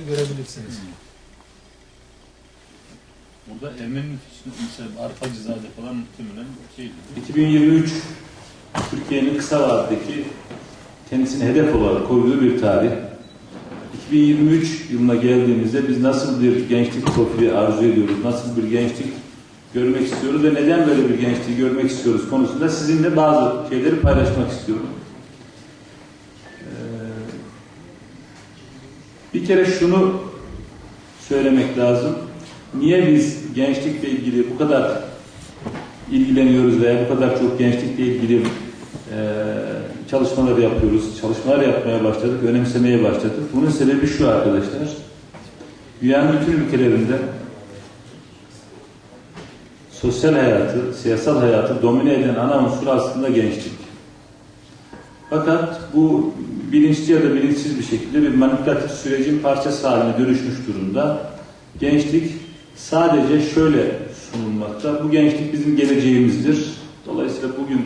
görebilirsiniz. Burada Ermeni mesela Arpacızade falan muhtemelen şeydi. 2023 Türkiye'nin kısa vadedeki kendisine hedef olarak koyduğu bir tarih. 2023 yılına geldiğimizde biz nasıl bir gençlik profili arzu ediyoruz, nasıl bir gençlik görmek istiyoruz ve neden böyle bir gençliği görmek istiyoruz konusunda sizinle bazı şeyleri paylaşmak istiyorum. Bir kere şunu söylemek lazım. Niye biz gençlikle ilgili bu kadar ilgileniyoruz veya bu kadar çok gençlikle ilgili e, çalışmalar yapıyoruz, çalışmalar yapmaya başladık, önemsemeye başladık. Bunun sebebi şu arkadaşlar. Dünyanın bütün ülkelerinde sosyal hayatı, siyasal hayatı domine eden ana unsur aslında gençlik. Fakat bu bilinçli ya da bilinçsiz bir şekilde bir manipülatif sürecin parçası haline dönüşmüş durumda. Gençlik sadece şöyle sunulmakta. Bu gençlik bizim geleceğimizdir. Dolayısıyla bugün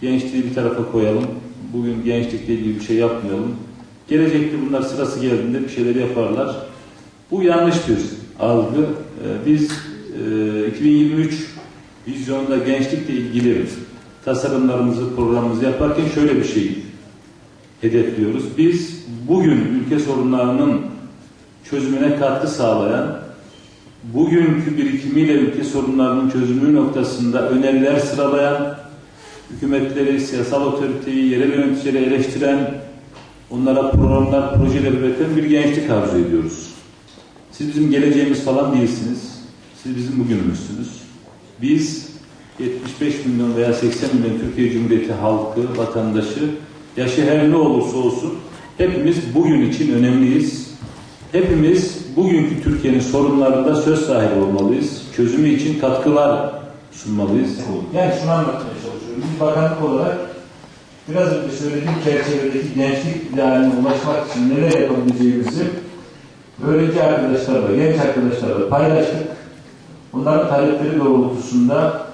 gençliği bir tarafa koyalım. Bugün gençlikle ilgili bir şey yapmayalım. Gelecekte bunlar sırası geldiğinde bir şeyler yaparlar. Bu yanlış bir algı. Ee, Biz e, 2023 vizyonda gençlikle ilgili tasarımlarımızı, programımızı yaparken şöyle bir şey hedefliyoruz. Biz bugün ülke sorunlarının çözümüne katkı sağlayan, bugünkü birikimiyle ülke sorunlarının çözümü noktasında öneriler sıralayan, hükümetleri, siyasal otoriteyi, yerel yöneticileri eleştiren, onlara programlar, projeler üreten bir gençlik arzu ediyoruz. Siz bizim geleceğimiz falan değilsiniz. Siz bizim bugünümüzsünüz. Biz 75 milyon veya 80 milyon Türkiye Cumhuriyeti halkı, vatandaşı, yaşı her ne olursa olsun hepimiz bugün için önemliyiz. Hepimiz bugünkü Türkiye'nin sorunlarında söz sahibi olmalıyız. Çözümü için katkılar sunmalıyız. Yani şunu anlatmaya çalışıyorum. Biz bakanlık olarak biraz önce söylediğim çerçevedeki gençlik idealine ulaşmak için neler yapabileceğimizi öğrenci arkadaşlarla, genç arkadaşlarla paylaştık. Bunların talepleri doğrultusunda